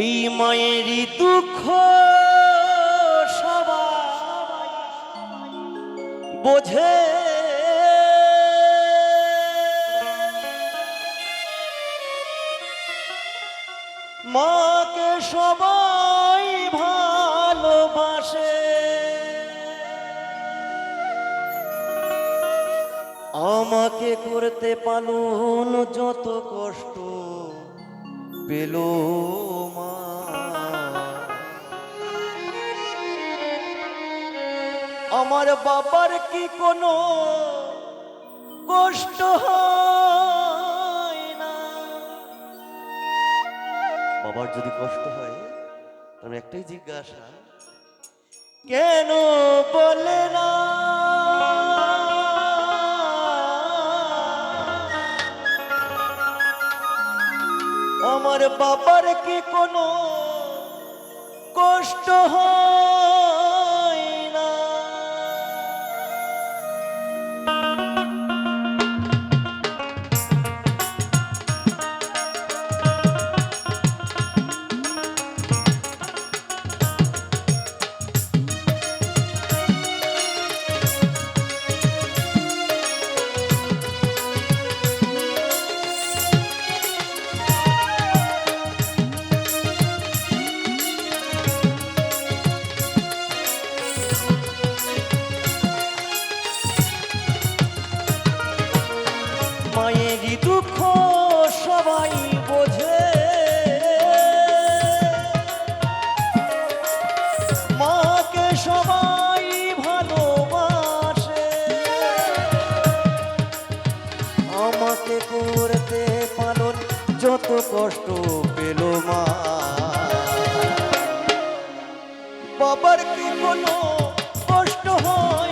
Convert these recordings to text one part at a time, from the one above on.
এই মায়েরই দুঃখ সবাই বোঝে। মাকে সবাই ভালোবাসে। আমাকে করতে পালন যত কষ্ট। পেল মা। আমার বাবার কি কোনো কষ্ট হয় না? বাবার যদি কষ্ট হয়, তাহলে একটাই জিজ্ঞাসা, কেন বলে না? আমার বাবার কি কোনো কষ্ট হয়? বাবার কি কোনো কষ্ট হয়?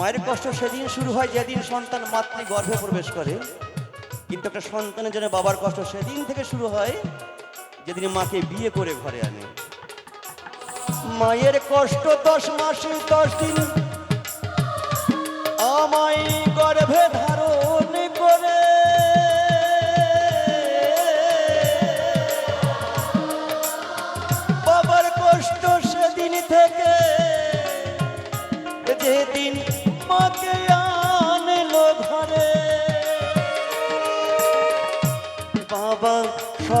মায়ের কষ্ট সেদিন শুরু হয় যেদিন সন্তান মাতৃ গর্ভে প্রবেশ করে। কিন্তু একটা সন্তানের জন্য বাবার কষ্ট সেদিন থেকে শুরু হয় যেদিন মাকে বিয়ে করে ঘরে আনে। মায়ের কষ্ট দশ মাসে দশ দিন। আমায় গর্ভে ধারণ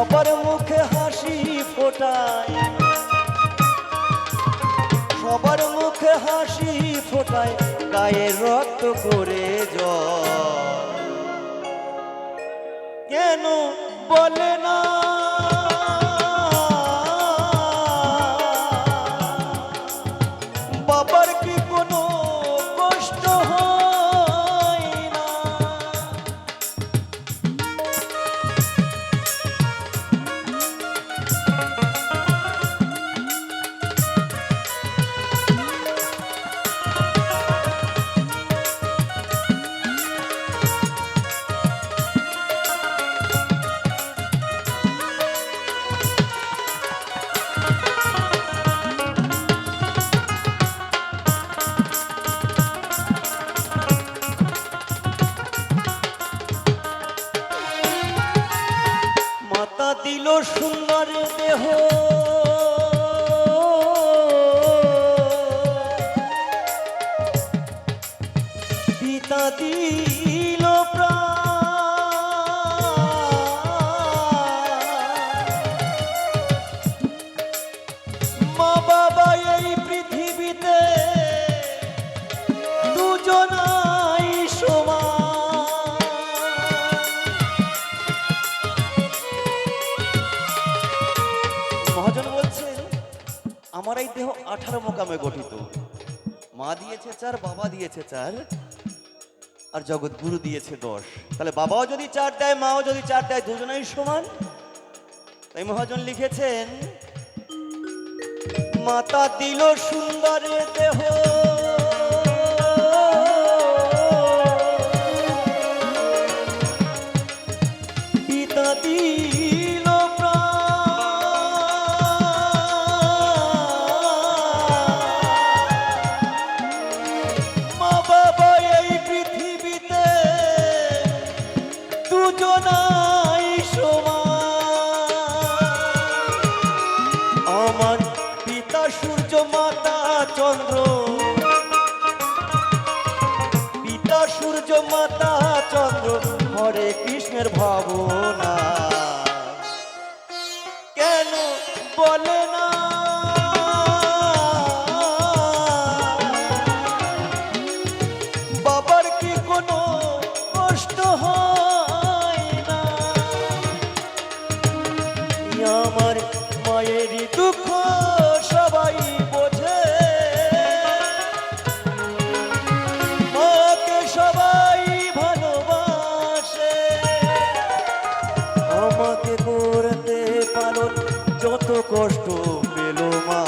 সবার মুখে হাসি ফোটায়। সবার মুখে হাসি ফোটায়, গায়ে রক্ত করে জল কেন বলে না সুন্দর দেহ। পিতা দিল প্রাণ। ছটাই দেহ আঠারো মোকামে গঠিত। মা দিয়েছে চার, বাবা দিয়েছে চার, আর জগৎগুরু দিয়েছে দশ। তাহলে বাবাও যদি চার দেয়, মাও যদি চার দেয়, দুজনেই সমান? তাই মহাজন লিখেছেন, মাতা দিল সুন্দর পিতা সূর্য মাতা, চন্দ্র। পিতা, সূর্য মাতা, চন্দ্র, হরে কৃষ্ণের ভাবনা। কেন বলে না? বাবার কি কোনো কষ্ট হয় না? আমার মায়েরই দুঃখ লালন যত কষ্ট পেল মা।